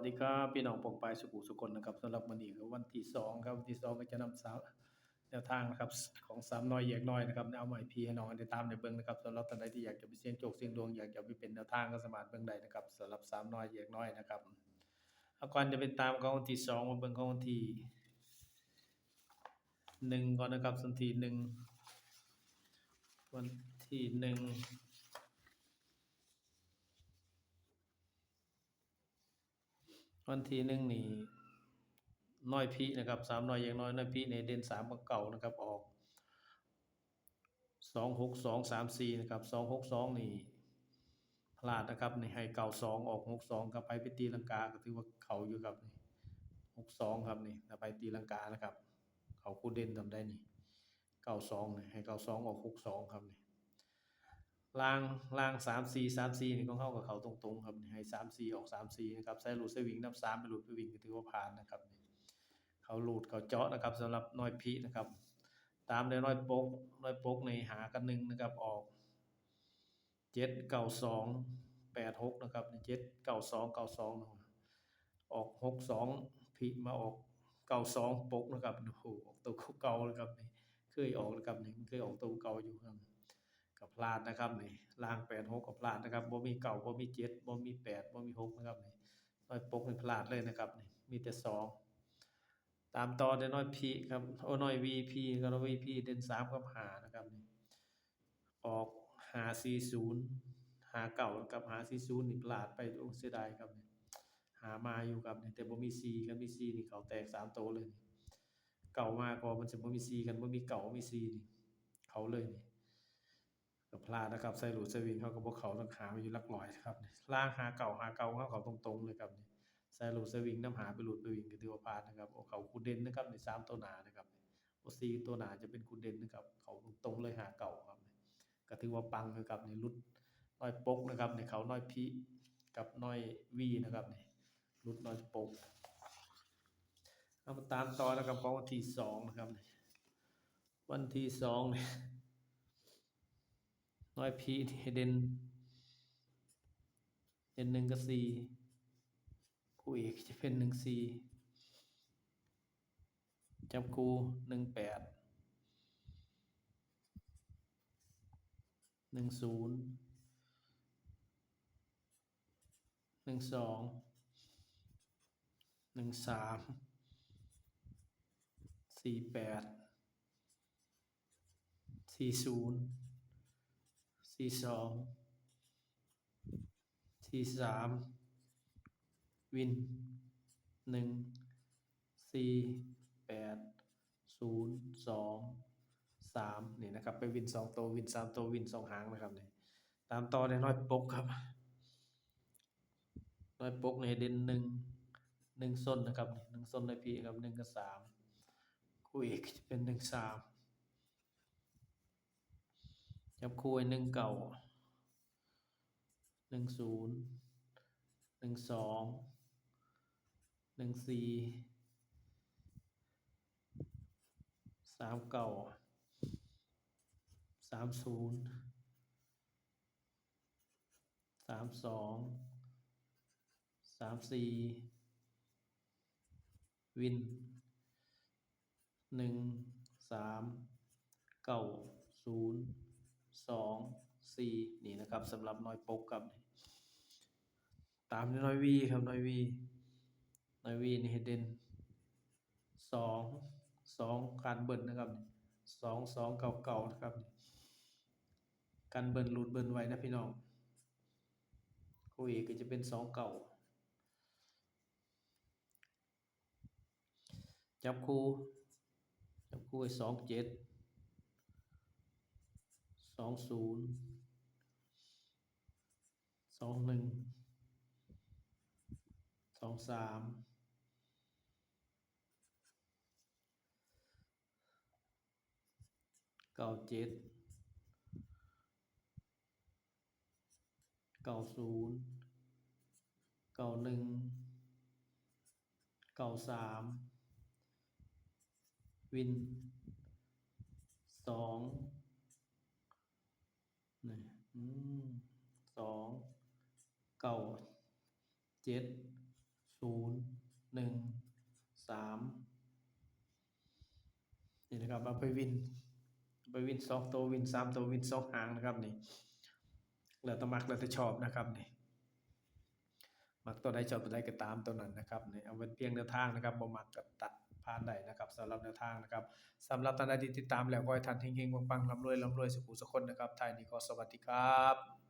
วัสดีครับพี่น้องปกปายสุขุสุคนนะครับสำหรับวันนี้ก็วันที่สองครับวันที่สองก็จะนำสาวแนวทางนะครับของสามน้อยแยกน้อยนะครับเอาใหม่พี่ให้น้องได้ตามในเบิ่งนะครับสำหรับท่านใดที่อยากจะไปเสี่ยงโชคเสี่ยงดวงอยากจะไปเป็นแนวทางก็สามารถเบิ่งได้นะครับสำหรับสามน้อยแยกน้อยนะครับเอาก่อนจะไปตามของวันที่สองมาเบิ่งของวันที่หนึ่งก่อนนะครับสันทีหนึ่งวันที่หนึ่ง วันที่หนึ่งนี่น้อยพีนะครับสามน้อยอย่างน้อยน้อยพีในเด่นสามกับเก่านะครับออกสองหกสองสามสี่นะครับสองหกสองนี่พลาดนะครับในให้เก่าสองออกหกสองกับไปไปตีลังกาก็ถือว่าเขาอยู่ครับนี่หกสองครับนี่ถ้าไปตีลังกานะครับ เขาคู่เด่นทำได้นี่เก้าสองนี่ให้เก้าสองออกหกสองครับนี่ ล่างล่างสามสี่สามสี่นี่ก็เข้ากับเขาตรงๆครับให้สามสี่ออกสามสี่นะครับใส่หลุดใส่วิ่งนับสามไปหลุดไปวิ่งก็ถือว่าผ่านนะครับเขาหลุดเขาเจาะนะครับสำหรับน้อยพีนะครับ ตามด้วยน้อยปกน้อยปกในหากันหนึ่งนะครับออกเจ็ดเก้าสองแปดหกนะครับเจ็ดเก้าสองเก้าสองออกหกสองพีมาออกเก้าสองปกนะครับโอ้โหออกตัวเก่าเลยครับนี่เคยออกนะครับนี่เคยออกตัวเก่าอยู่ครับ กับพลาดนะครับนี่ล่างแปดหกกับพลาดนะครับบ่มีเก่าบ่มีเจ็ดบ่มีแปดบ่มีหกนะครับนี่น้อยปกนี่พลาดเลยนะครับนี่มีแต่สองตามต่อด้น้อยพีครับโอ้น้อยวีพีกับน้อยวีพีเด่นสามกับหานะครับนี่ออกหาสี่ศูนย์หาเก่ากับหาสี่ศูนย์นี่พลาดไปโอ้เสียดายครับนี่หามาอยู่ครับนี่แต่บ่มีซีครับมีซีนี่เขาแตกสามโตวเลยนี่เก่ามาก็มันจะบ่มีซีกันบ่มีเก่ามีซีนี่เขาเลยนี่ ก็พลาดนะครับใส่หลุดใส่วิ่งเขาก็บ่เขาต้องหาไปอยู่ลักร้อยนะครับล่างหาเก่าหาเก่าเขาเขาตรงๆเลยครับนี่ใส่หลุดใส่วิ่งน้ำหาไปหลุดไปวิ่งก็ถือว่าพาดนะครับโอเขาคูเด่นนะครับในสามตัวหนานะครับโอซีตัวหนาจะเป็นคูเด่นนะครับเขาตรงๆเลยหาเก่าครับนี่ก็ถือว่าปังนะครับในี่ลุดน้อยปกนะครับในเขาน้อยพีกับน้อยวีนะครับนี่ลุดน้อยปกเอามาตามต่อนะครับของวันที่สองนะครับวันที่สองเนี่ย น้อยพีเด่นเด่นหนึ่งกับสี่คู่เอกจะเป็นหนึ่งสี่จับคู่หนึ่งแปดหนึ่งศูนย์หนึ่งสองหนึ่งสามสี่แปดสี่ศูนย์ สี่สองสี่สามวินหนึ่งสี่แปดศูนย์สองสามนี่นะครับ ไปวินสองตัววินสามตัววินสองหางนะครับนี่ตามต่อในน้อยปกครับน้อยปกในเด่นหนึ่งหนึ่งส้นนะครับหนึ่งส้นในพีครับหนึ่งกับสามคู่เอกจะเป็นหนึ่งสาม จับคู่ไว้หนึ่งเก่าหนึ่งศูนย์หนึ่งสองหนึ่งสี่สามเก่าสามศูนย์สามสองสามสี่วินหนึ่งสามเก้าศูนย์ สองสี่นี่นะครับสำหรับน้อยปกครับนี่ตามด้วยน้อยวีครับน้อยวีน้อยวีนี่ให้เด่นสองสองการเบิ้ลนะครับสองสองเก่าเก่านะครับ การเบิ้ลหลุดเบิ้ลไว้นะพี่น้องคู่เอกก็จะเป็นสองเก่าจับคู่จับคู่ไอ้สองเจ็ด สองศูนย์สองหนึ่งสองสามเก้าเจ็ดเก้าศูนย์เก้าหนึ่งเก้าสามวินสอง สองเก้าเจ็ดศูนย์หนึ่งสามนี่นะครับเอาไปวินไปวินสองตัววินสามตัววินสองหางนะครับนี่แล้วแต่มักแล้วแต่ชอบนะครับนี่มักตัวใดชอบตัวใดก็ตามตัวนั้นนะครับนี่เอาเป็นเพียงแนวทางนะครับบ่มักก็ตัด ผ่านได้นะครับสำหรับแนวทางนะครับสำหรับท่านใดที่ติดตามแล้วก็ให้ท่านเฮงๆปังๆร่ำรวยร่ำรวยสุขุสุขคนนะครับท้ายนี้ก็สวัสดีครับ